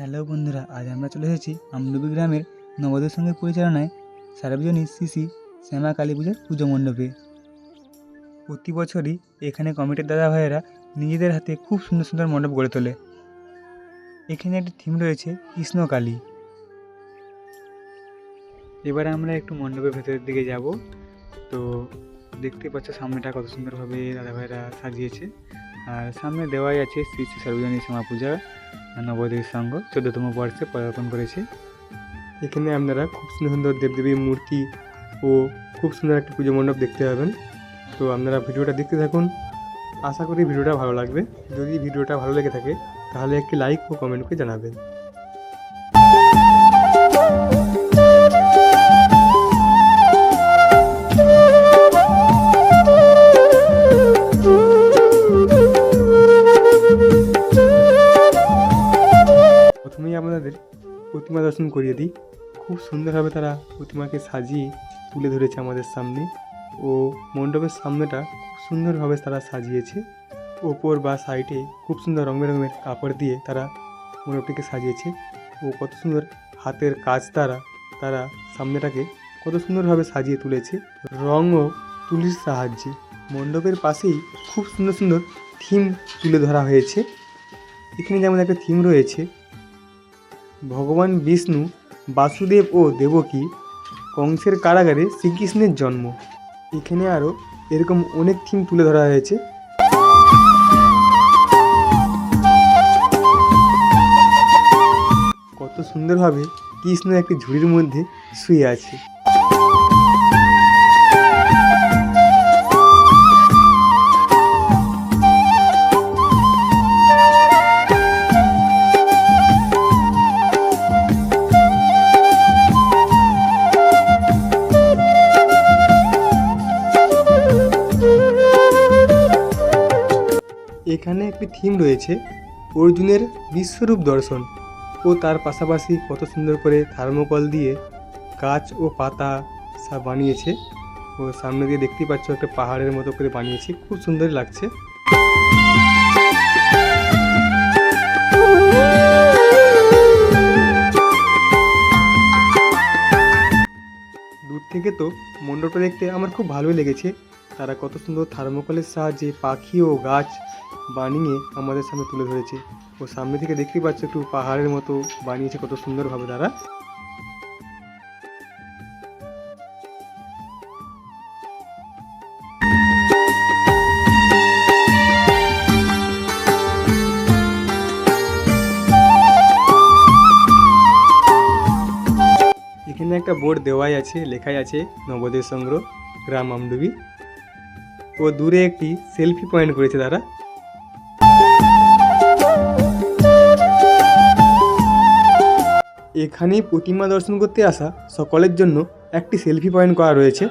Hello বন্ধুরা, আজ আমরা চলে এসেছি আমডুবি গ্রামের নবদের সঙ্গে পরিচালনায় সার্বজনীন সিসি শ্যামা কালী পুজোর পুজো মণ্ডপে। প্রতি বছরই এখানে কমিটির দাদা ভাইয়েরা নিজেদের হাতে খুব সুন্দর সুন্দর মণ্ডপ গড়ে তোলে। এখানে একটি থিম রয়েছে কৃষ্ণকালী এবারে আমরা একটু মণ্ডপের ভেতরের দিকে যাব। তো দেখতে পাচ্ছ সামনেটা কত সুন্দরভাবে দাদা ভাইরা সাজিয়েছে। আর সামনে দেওয়াই আছে শ্রী শ্রী সর্বজনীন শ্যামা পূজা নবদ্বীপ সংঘ চোদ্দতম বর্ষে পদার্পণ করেছে। এখানে আপনারা খুব সুন্দর সুন্দর দেবদেবীর মূর্তি ও খুব সুন্দর একটি পুজো মণ্ডপ দেখতে পাবেন। তো আপনারা ভিডিওটা দেখতে থাকুন। আশা করি ভিডিওটা ভালো লাগবে। যদি ভিডিওটা ভালো লেগে থাকে, তাহলে একটি লাইক ও কমেন্ট করে জানাবেন। প্রতিমা দর্শন করিয়ে দিই। খুব সুন্দরভাবে তারা প্রতিমাকে সাজিয়ে তুলে ধরেছে আমাদের সামনে ও মণ্ডপের সামনেটা খুব সুন্দরভাবে তারা সাজিয়েছে। ওপর বা সাইডে খুব সুন্দর রং বেরঙের কাপড় দিয়ে তারা মণ্ডপটিকে সাজিয়েছে ও কত সুন্দর হাতের কাজ তারা তারা সামনেটাকে কত সুন্দরভাবে সাজিয়ে তুলেছে। রং ও তুলির সাহায্যে মণ্ডপের পাশেই খুব সুন্দর সুন্দর থিম তুলে ধরা হয়েছে। এখানে যেমন একটা থিম রয়েছে ভগবান বিষ্ণু, বাসুদেব ও দেবকী কংসের কারাগারে শ্রীকৃষ্ণের জন্ম। এখানে আরও এরকম অনেক থিম তুলে ধরা হয়েছে। কত সুন্দরভাবে কৃষ্ণ একটি ঝুড়ির মধ্যে শুয়ে আছে। এখানে একটি থিম রয়েছে, অর্জুনের বিশ্বরূপ দর্শন ও তার পাশাপাশি কত সুন্দর করে থার্মোকল দিয়ে গাছ ও পাতা সব বানিয়েছে ও সামনে দিয়ে দেখতেই পাচ্ছ একটা পাহাড়ের মতো করে বানিয়েছে, খুব সুন্দর লাগছে। দূর থেকে তো মণ্ডপটা দেখতে আমার খুব ভালোই লেগেছে। তারা কত সুন্দর থার্মোকলের সাহায্যে পাখি ও গাছ বানিয়ে আমাদের সামনে তুলে ধরেছে। ও সামনে থেকে দেখতেই পাচ্ছ একটু পাহাড়ের মতো বানিয়েছে কত সুন্দরভাবে তারা। এখানে একটা বোর্ড দেওয়াই আছে, লেখাই আছে নবোদয় সংগ্রহ গ্রাম আমডুবি। ও দূরে একটি সেলফি পয়েন্ট করেছে তারা। এখানে প্রতিমা দর্শন করতে আসা সকলের জন্য একটি সেলফি পয়েন্ট করা রয়েছে।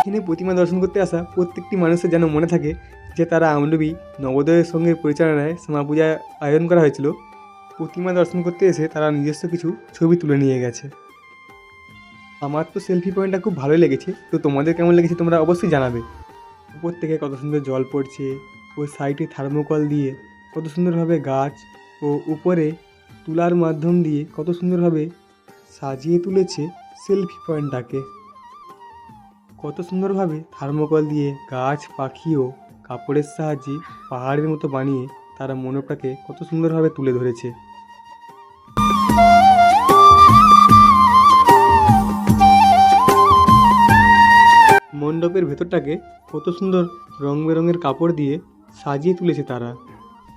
এখানে প্রতিমা দর্শন করতে আসা প্রত্যেকটি মানুষের যেন মনে থাকে যে তারা আমলবি নবোদয়ের সঙ্গে পরিচালনায় শ্যামা পূজা আয়োজন করা হয়েছিল, প্রতিমা দর্শন করতে এসে তারা নিজস্ব কিছু ছবি তুলে নিয়ে গেছে। আমার তো সেলফি পয়েন্টটা খুব ভালোই লেগেছে, তো তোমাদের কেমন লেগেছে তোমরা অবশ্যই জানাবে। উপর থেকে কত সুন্দর জল পড়ছে ও সাইডে থার্মোকল দিয়ে কত সুন্দরভাবে গাছ, ও উপরে তুলার মাধ্যম দিয়ে কত সুন্দরভাবে সাজিয়ে তুলেছে সেলফি পয়েন্টটাকে কত সুন্দরভাবে থার্মোকল দিয়ে গাছ, পাখি ও কাপড়ের সাহায্যে পাহাড়ের মতো বানিয়ে তারা মণ্ডপটাকে কত সুন্দরভাবে তুলে ধরেছে। মণ্ডপের ভেতরটাকে কত সুন্দর রং বেরঙের কাপড় দিয়ে সাজিয়ে তুলেছে তারা।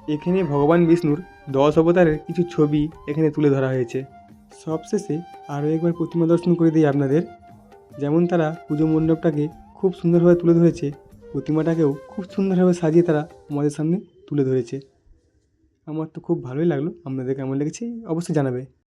এখানে ভগবান বিষ্ণুর দশ অবতারের কিছু ছবি এখানে তুলে ধরা হয়েছে। সবশেষে আরও একবার প্রতিমা দর্শন করে দিই আপনাদের। যেমন তারা পুজো মণ্ডপটাকে খুব সুন্দরভাবে তুলে ধরেছে প্রতিমাটাকেও খুব সুন্দরভাবে সাজিয়ে তারা আমাদের সামনে তুলে ধরেছে। আমার তো খুব ভালোই লাগল। আপনাদের কেমন লেগেছে অবশ্যই জানাবে।